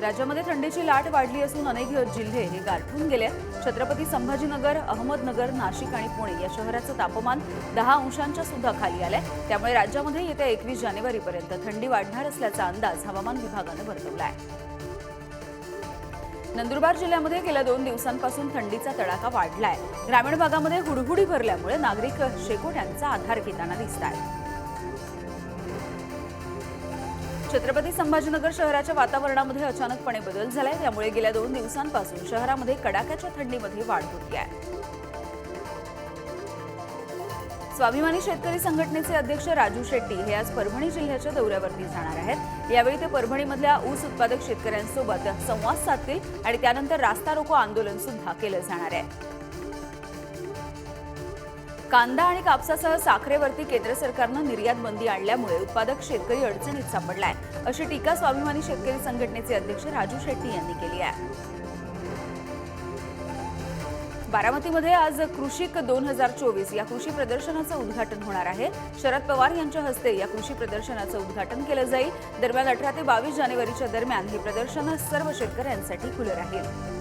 राज्यामध्ये थंडीची लाट वाढली असून अनेक जिल्हे हे गारठून गेले छत्रपती संभाजीनगर अहमदनगर नाशिक आणि पुणे या शहराचं तापमान दहा अंशांच्या सुद्धा खाली आलंय. त्यामुळे राज्यामध्ये येत्या एकवीस जानेवारीपर्यंत थंडी वाढणार असल्याचा अंदाज हवामान विभागानं वर्तवला आहे नंदुरबार जिल्ह्यामध्ये गेल्या दोन दिवसांपासून थंडीचा तडाखा वाढलाय. ग्रामीण भागामध्ये हुडहुडी भरल्यामुळे नागरिक शेकोट्यांचा आधार घेताना दिसत आहेत छत्रपती संभाजीनगर शहराच्या वातावरणामध्ये अचानकपणे बदल झालाय. त्यामुळे गेल्या दोन दिवसांपासून शहरामध्ये कडाक्याच्या थंडीमध्ये वाढ होती आहे. स्वाभिमानी शेतकरी संघटनेचे अध्यक्ष राजू शेट्टी हे आज परभणी जिल्ह्याच्या दौऱ्यावरती जाणार आहेत. यावेळी ते परभणीमधल्या ऊस उत्पादक शेतकऱ्यांसोबत संवाद साधतील आणि त्यानंतर रास्ता रोको आंदोलन सुद्धा केलं जाणार आहे. कांदा आणि कापसासह साखरेवरती केंद्र सरकारनं निर्यात बंदी आणल्यामुळे उत्पादक शेतकरी अडचणीत सापडलाय अशी टीका स्वाभिमानी शेतकरी संघटनेचे अध्यक्ष राजू शेट्टी यांनी केली आहे. बारामतीमध्ये आज कृषिक दोन हजार चोवीस या कृषी प्रदर्शनाचं उद्घाटन होणार आहे. शरद पवार यांच्या हस्ते या कृषी प्रदर्शनाचं उद्घाटन केलं जाईल. दरम्यान अठरा ते बावीस जानेवारीच्या दरम्यान हे प्रदर्शन सर्व शेतकऱ्यांसाठी खुलं राहील.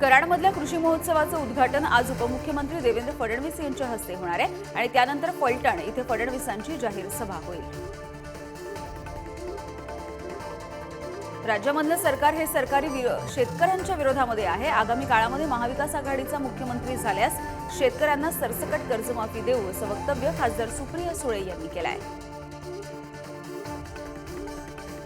कराडमधल्या कृषी महोत्सवाचं उद्घाटन आज उपमुख्यमंत्री देवेंद्र फडणवीस यांच्या हस्ते होणार आहे आणि त्यानंतर फलटण इथे फडणवीसांची जाहीर सभा होईल. राज्यामधलं सरकार हे सरकारी शेतकऱ्यांच्या विरोधामध्ये आहे. आगामी काळामध्ये महाविकास आघाडीचा मुख्यमंत्री झाल्यास शेतकऱ्यांना सरसकट कर्जमाफी देऊ असं वक्तव्य खासदार सुप्रिया सुळे यांनी केलं आहे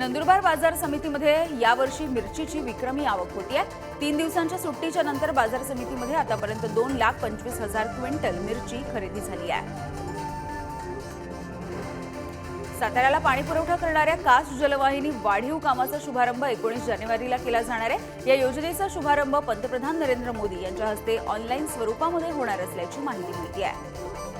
नंदुरबार बाजार समितीमध्ये यावर्षी मिरचीची विक्रमी आवक होतीये तीन दिवसांच्या सुट्टीच्या नंतर बाजार समितीमध्ये आतापर्यंत दोन लाख पंचवीस हजार क्विंटल मिरची खरेदी झाली आहे. साताऱ्याला पाणी पुरवठा करणाऱ्या कास जलवाहिनी वाढीव कामाचा शुभारंभ एकोणीस जानेवारीला केला जाणार आहे. या योजनेचा शुभारंभ पंतप्रधान नरेंद्र मोदी यांच्या हस्ते ऑनलाईन स्वरूपामध्ये होणार असल्याची माहिती मिळते आहे.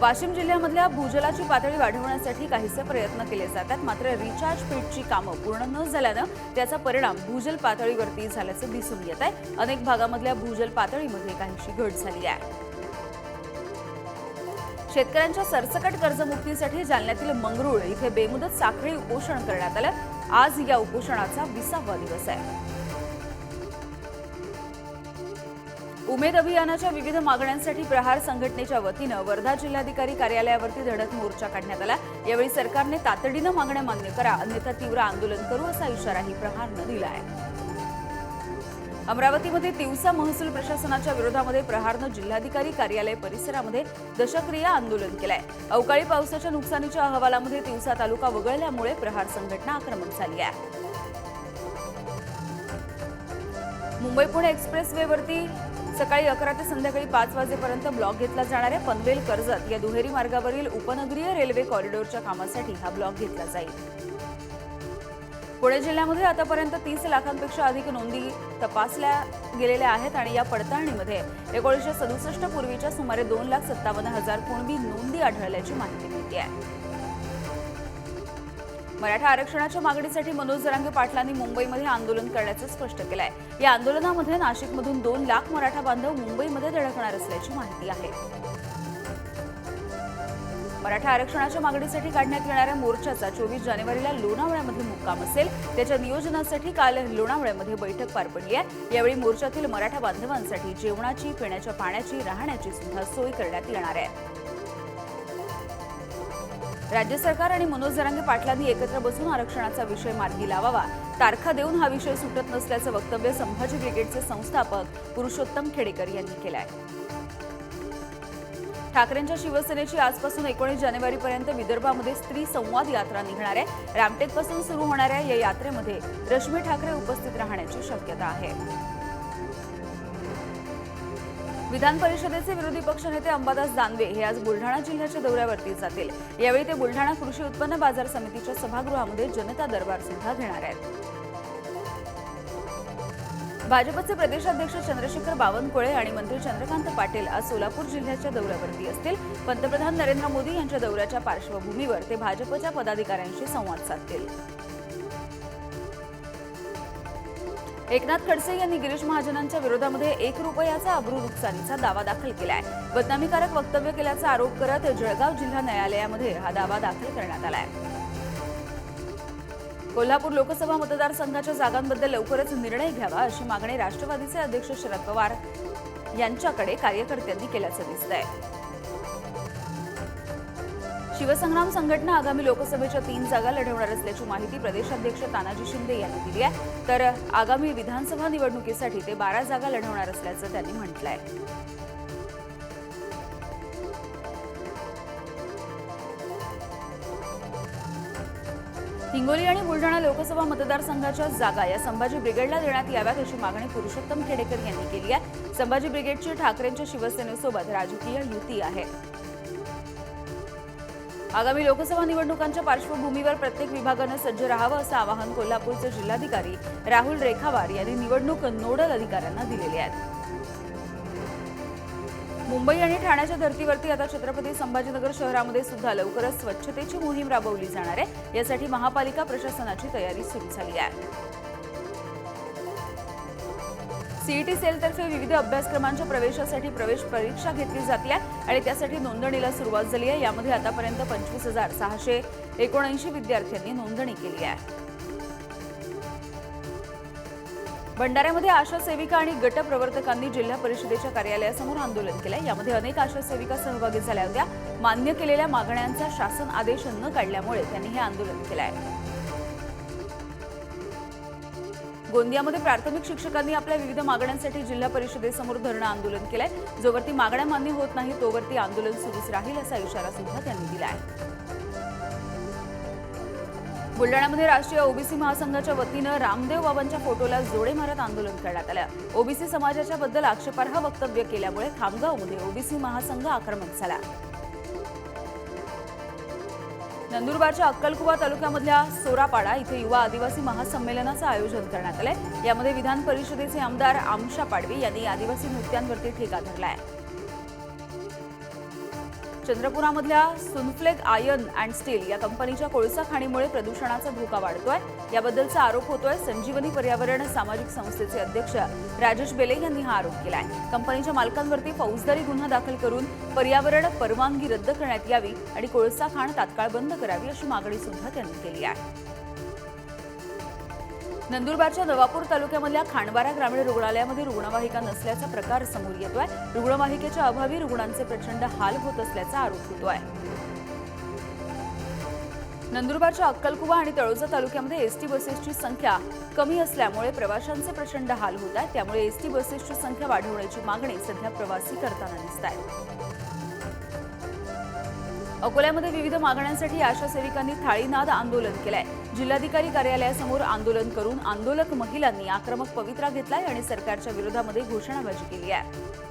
वाशिम जिल्ह्यामधल्या भूजलाची पातळी वाढवण्यासाठी काहीसे प्रयत्न केले जातात. मात्र रिचार्ज पीटची कामं पूर्ण न झाल्यानं त्याचा परिणाम भूजल पातळीवरती झाल्याचं दिसून येत आहे. अनेक भागामधल्या भूजल पातळीमध्ये काहीशी घट झाली आहे. शेतकऱ्यांच्या सरसकट कर्जमुक्तीसाठी जालन्यातील मंगरुळ इथे बेमुदत साखळी उपोषण करण्यात आलं. आज या उपोषणाचा विसावा दिवस आहे. उमेद अभियानाच्या विविध मागण्यांसाठी प्रहार संघटनेच्या वतीनं वर्धा जिल्हाधिकारी कार्यालयावरती धडक मोर्चा काढण्यात आला. यावेळी सरकारने तातडीनं मागण्या मान्य करा अन्यथा तीव्र आंदोलन करू असा इशाराही प्रहारनं दिला आहे. अमरावतीमध्ये तिवसा महसूल प्रशासनाच्या विरोधामध्ये प्रहारनं जिल्हाधिकारी कार्यालय परिसरामध्ये दशक्रिया आंदोलन केलंय. अवकाळी पावसाच्या नुकसानीच्या अहवालामध्ये तिवसा तालुका वगळल्यामुळे प्रहार संघटना आक्रमक झाली आहे. मुंबई पुणे एक्सप्रेस वेवरती सकाळी अकरा ते संध्याकाळी पाच वाजेपर्यंत ब्लॉक घेतला जाणाऱ्या पनवेल कर्जत या दुहेरी मार्गावरील उपनगरीय रेल्वे कॉरिडॉरच्या कामासाठी हा ब्लॉक घेतला जाईल. पुणे जिल्ह्यामध्ये आतापर्यंत तीस लाखांपेक्षा अधिक नोंदी तपासल्या गेलेल्या आहेत आणि या पडताळणीमध्ये एकोणीसशे सदुसष्ट पूर्वीच्या सुमारे दोन लाख सत्तावन्न हजार कुणबी नोंदी आढळल्याची माहिती मिळते आहे. मराठा आरक्षणाच्या मागणीसाठी मनोज जरांगे पाटलांनी मुंबईमध्ये आंदोलन करण्याचं स्पष्ट केलं आहे या आंदोलनामध्ये नाशिकमधून दोन लाख मराठा बांधव मुंबईमध्ये धडकणार असल्याची माहिती आहे. मराठा आरक्षणाच्या मागणीसाठी काढण्यात येणाऱ्या मोर्चाचा चोवीस जानेवारीला लोणावळ्यामध्ये मुक्काम असेल. त्याच्या नियोजनासाठी काल लोणावळ्यामध्ये बैठक पार पडली आहे. यावेळी मोर्चातील मराठा बांधवांसाठी जेवणाची पिण्याच्या पाण्याची राहण्याची सुद्धा सोय करण्यात येणार आहे. राज्य सरकार आणि मनोज जरांगे पाटलांनी एकत्र बसून आरक्षणाचा विषय मार्गी लावावा. तारखा देऊन हा विषय सुटत नसल्याचं वक्तव्य संभाजी ब्रिगेडचे संस्थापक पुरुषोत्तम खेडेकर यांनी केलं आहे ठाकरेंच्या शिवसेनेची आजपासून एकोणीस जानेवारीपर्यंत विदर्भामध्ये स्त्री संवाद यात्रा निघणार आहे. रामटेकपासून सुरू होणाऱ्या या यात्रेमध्ये रश्मी ठाकरे उपस्थित राहण्याची शक्यता आहे. विधान परिषदेचे विरोधी पक्षनेते अंबादास दानवे हे आज बुलढाणा जिल्ह्याच्या दौऱ्यावरती जातील. यावेळी ते बुलढाणा कृषी उत्पन्न बाजार समितीच्या सभागृहामध्ये जनता दरबार सुद्धा घेणार आहेत. भाजपचे प्रदेशाध्यक्ष चंद्रशेखर बावनकुळे आणि मंत्री चंद्रकांत पाटील आज सोलापूर जिल्ह्याच्या दौऱ्यावरती असतील. पंतप्रधान नरेंद्र मोदी यांच्या दौऱ्याच्या पार्श्वभूमीवर ते भाजपच्या पदाधिकाऱ्यांशी संवाद साधतील. एकनाथ खडसे यांनी गिरीश महाजनांच्या विरोधामध्ये एक रुपयाचा अब्रू नुकसानीचा दावा दाखल केलाय. बदनामीकारक वक्तव्य केल्याचा आरोप करत जळगाव जिल्हा न्यायालयामध्ये हा दावा दाखल करण्यात आलाय. कोल्हापूर लोकसभा मतदारसंघाच्या जागांबद्दल लवकरच निर्णय घ्यावा अशी मागणी राष्ट्रवादीचे अध्यक्ष शरद पवार यांच्याकडे कार्यकर्त्यांनी केल्याचं दिसतंय. शिवसंग्राम संघटना आगामी लोकसभेच्या तीन जागा लढवणार असल्याची माहिती प्रदेशाध्यक्ष तानाजी शिंदे यांनी दिली आहे. तर आगामी विधानसभा निवडणुकीसाठी ते बारा जागा लढवणार असल्याचं त्यांनी म्हटलं आहे हिंगोली आणि बुलढाणा लोकसभा मतदारसंघाच्या जागा या संभाजी ब्रिगेडला देण्यात याव्यात अशी मागणी पुरुषोत्तम खेडेकर यांनी केली आहे. संभाजी ब्रिगेडची ठाकरेंच्या शिवसेनेसोबत राजकीय युती आहे. आगामी लोकसभा निवडणुकांच्या पार्श्वभूमीवर प्रत्येक विभागानं सज्ज राहावं असं आवाहन कोल्हापूरचे जिल्हाधिकारी राहुल रेखावार यांनी निवडणूक नोडल अधिकाऱ्यांना दिलेले आहेत. मुंबई आणि ठाण्याच्या धर्तीवरती आता छत्रपती संभाजीनगर शहरामध्ये सुद्धा लवकरच स्वच्छतेची मोहीम राबवली जाणार आहे. यासाठी महापालिका प्रशासनाची तयारी सुरू झाली आहे. सीईटी सेलतर्फे विविध अभ्यासक्रमांच्या प्रवेशासाठी प्रवेश परीक्षा घेतली जाते आणि त्यासाठी नोंदणीला सुरुवात झाली आहे यामध्ये आतापर्यंत पंचवीस हजार सहाशे एकोणऐंशी विद्यार्थ्यांनी नोंदणी केली आहे. भंडाऱ्यामध्ये आशा सेविका आणि गट प्रवर्तकांनी जिल्हा परिषदेच्या कार्यालयासमोर आंदोलन केलंय. यामध्ये अनेक आशा सेविका सहभागी झाल्या होत्या. मान्य केलेल्या मागण्यांचा शासन आदेश न काढल्यामुळे त्यांनी हे आंदोलन केलं आहे गोंदियामध्ये प्राथमिक शिक्षकांनी आपल्या विविध मागण्यांसाठी जिल्हा परिषदेसमोर धरणं आंदोलन केलंय. जोवरती मागण्या मान्य होत नाही तोवरती आंदोलन सुरूच राहील असा इशारा सुद्धा त्यांनी दिला आहे बुलडाण्यामध्ये राष्ट्रीय ओबीसी महासंघाच्या वतीनं रामदेव बाबांच्या फोटोला जोडे मारत आंदोलन करण्यात आलं. ओबीसी समाजाच्या बद्दल आक्षेपार्ह वक्तव्य केल्यामुळे खामगावमध्ये ओबीसी महासंघ आक्रमक झाला. नंदुरबारच्या अक्कलकुवा तालुक्यामधल्या सोरापाडा इथे युवा आदिवासी महासंमेलनाचं आयोजन करण्यात आलंय. यामध्ये विधान परिषदेचे आमदार आमशा पाडवी यांनी आदिवासी नृत्यांवरती ठेका आहे चंद्रपुरामधल्या सुनफ्लेग आयर्न अँड स्टील या कंपनीच्या कोळसा खाणीमुळे प्रदूषणाचा धोका वाढतोय. याबद्दलचा आरोप होतोय संजीवनी पर्यावरण सामाजिक संस्थेचे अध्यक्ष राजेश बेले यांनी हा आरोप केलाय. कंपनीच्या मालकांवरती फौजदारी गुन्हा दाखल करून पर्यावरण परवानगी रद्द करण्यात यावी आणि कोळसा खाण तात्काळ बंद करावी अशी मागणी सुद्धा त्यांनी केली आहे. नंदुरबारच्या नवापूर तालुक्यामधल्या खांडबारा ग्रामीण रुग्णालयामध्ये रुग्णवाहिका नसल्याचा प्रकार समोर येतोय. रुग्णवाहिकेच्या अभावी रुग्णांचे प्रचंड हाल होत असल्याचा आरोप होतोय. नंदुरबारच्या अक्कलकुवा आणि तळोजा तालुक्यामध्ये एसटी बसेसची संख्या कमी असल्यामुळे प्रवाशांचे प्रचंड हाल होत आहेत. त्यामुळे एसटी बसेसची संख्या वाढवण्याची मागणी सध्या प्रवासी करताना दिसत आहे. अकोल्यामध्ये विविध मागण्यांसाठी आशा सेविकांनी थाळीनाद आंदोलन केलंय. जिल्हाधिकारी कार्यालयासमोर आंदोलन करून आंदोलक महिलांनी आक्रमक पवित्रा घेतलाय आणि सरकारच्या विरोधामध्ये घोषणाबाजी केली आहे.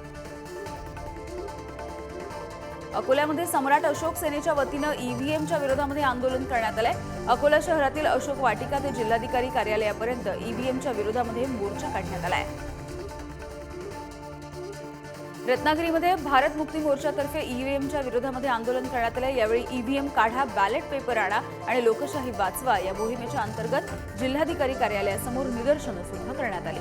अकोल्यामध्ये सम्राट अशोक सेनेच्या वतीनं ईव्हीएमच्या विरोधामध्ये आंदोलन करण्यात आलंय. अकोला शहरातील अशोक वाटिका ते जिल्हाधिकारी कार्यालयापर्यंत ईव्हीएमच्या विरोधामध्ये मोर्चा काढण्यात आलाय. रत्नागिरीमध्ये भारत मुक्ती मोर्चातर्फे ईव्हीएमच्या विरोधामध्ये आंदोलन करण्यात आलं यावेळी ईव्हीएम काढा बॅलेट पेपर आणा आणि लोकशाही वाचवा या मोहिमेच्या अंतर्गत जिल्हाधिकारी कार्यालयासमोर निदर्शनं सुद्धा करण्यात आली.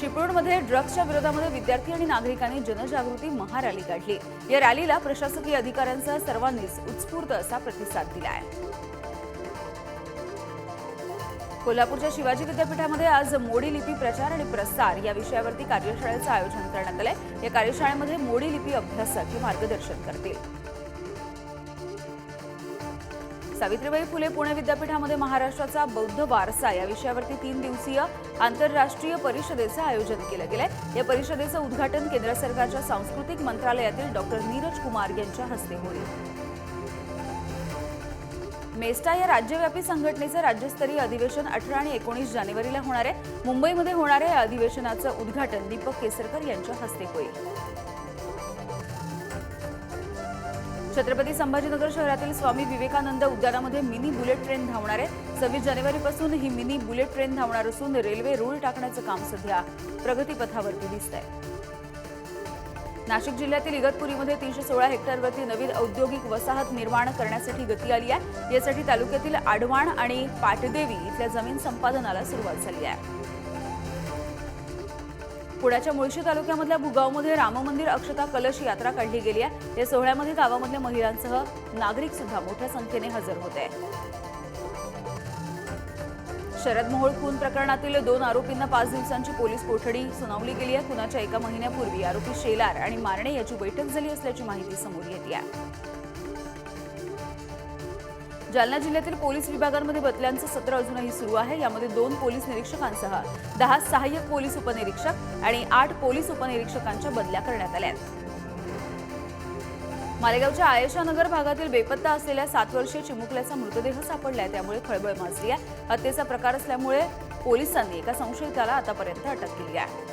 चिपळूणमध्ये ड्रग्सच्या विरोधामध्ये विद्यार्थी आणि नागरिकांनी जनजागृती महारॅली काढली. या रॅलीला प्रशासकीय अधिकाऱ्यांचा सर्वांनीच उत्स्फूर्त असा प्रतिसाद दिला आहे कोल्हापूरच्या शिवाजी विद्यापीठामध्ये आज मोडी लिपी प्रचार आणि प्रसार या विषयावरती कार्यशाळेचं आयोजन करण्यात आलंय. या कार्यशाळेमध्ये मोडी लिपी अभ्यासक हे मार्गदर्शन करतील. सावित्रीबाई फुले पुणे विद्यापीठामध्ये महाराष्ट्राचा बौद्ध वारसा या विषयावरती तीन दिवसीय आंतरराष्ट्रीय परिषदेचं आयोजन केलं गेलंय. या परिषदेचं उद्घाटन केंद्र सरकारच्या सांस्कृतिक मंत्रालयातील डॉक्टर नीरज कुमार यांच्या हस्ते होईल. मेस्टा या राज्यव्यापी संघटनेचं राज्यस्तरीय अधिवेशन अठरा आणि एकोणीस जानेवारीला होणार आहे. मुंबईमध्ये होणाऱ्या या अधिवेशनाचं उद्घाटन दीपक केसरकर यांच्या हस्ते होईल. छत्रपती संभाजीनगर शहरातील स्वामी विवेकानंद उद्यानामध्ये मिनी बुलेट ट्रेन धावणार आहे. सव्वीस जानेवारीपासून ही मिनी बुलेट ट्रेन धावणार असून रेल्वे रूळ टाकण्याचं काम सध्या प्रगतीपथावरती दिसत आहे नाशिक जिल्ह्यातील इगतपुरीमध्ये तीनशे सोळा हेक्टरवरती नवीन औद्योगिक वसाहत निर्माण करण्यासाठी गती आली आहे. यासाठी तालुक्यातील आडवाण आणि पाटदेवी इथल्या जमीन संपादनाला सुरुवात झाली आहे. पुण्याच्या मुळशी तालुक्यामधल्या भुगावमध्ये राममंदिर अक्षता कलश यात्रा काढली गेली आहे. या सोहळ्यामध्ये गावामधल्या महिलांसह नागरिक सुद्धा मोठ्या संख्येने हजर होते. शरद मोहोळ खून प्रकरणातील दोन आरोपींना पाच दिवसांची पोलीस कोठडी सुनावली गेली आहे. खुनाच्या एका महिन्यापूर्वी आरोपी शेलार आणि मारणे याची बैठक झाली असल्याची माहिती समोर येते आहे. जालना जिल्ह्यातील पोलीस विभागांमध्ये बदल्यांचं सत्र अजूनही सुरू आहे. यामध्ये दोन पोलीस निरीक्षकांसह दहा सहाय्यक पोलीस उपनिरीक्षक आणि आठ पोलीस उपनिरीक्षकांच्या बदल्या करण्यात आल्या आहेत. मालेगावच्या आयशा नगर भागातील बेपत्ता असलेल्या सात वर्षीय चिमुकल्याचा मृतदेह सापडलाय. त्यामुळे खळबळ माजली आहे. हत्येचा प्रकार असल्यामुळे पोलिसांनी एका संशयिताला आतापर्यंत अटक केली आहे.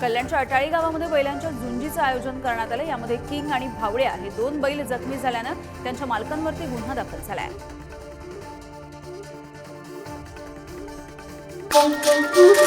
कल्याणच्या अटाळी गावामध्ये बैलांच्या झुंजीचं आयोजन करण्यात आलं यामध्ये किंग आणि भावड्या हे दोन बैल जखमी झाल्यानं त्यांच्या मालकांवरती गुन्हा दाखल झालाय. Thank you.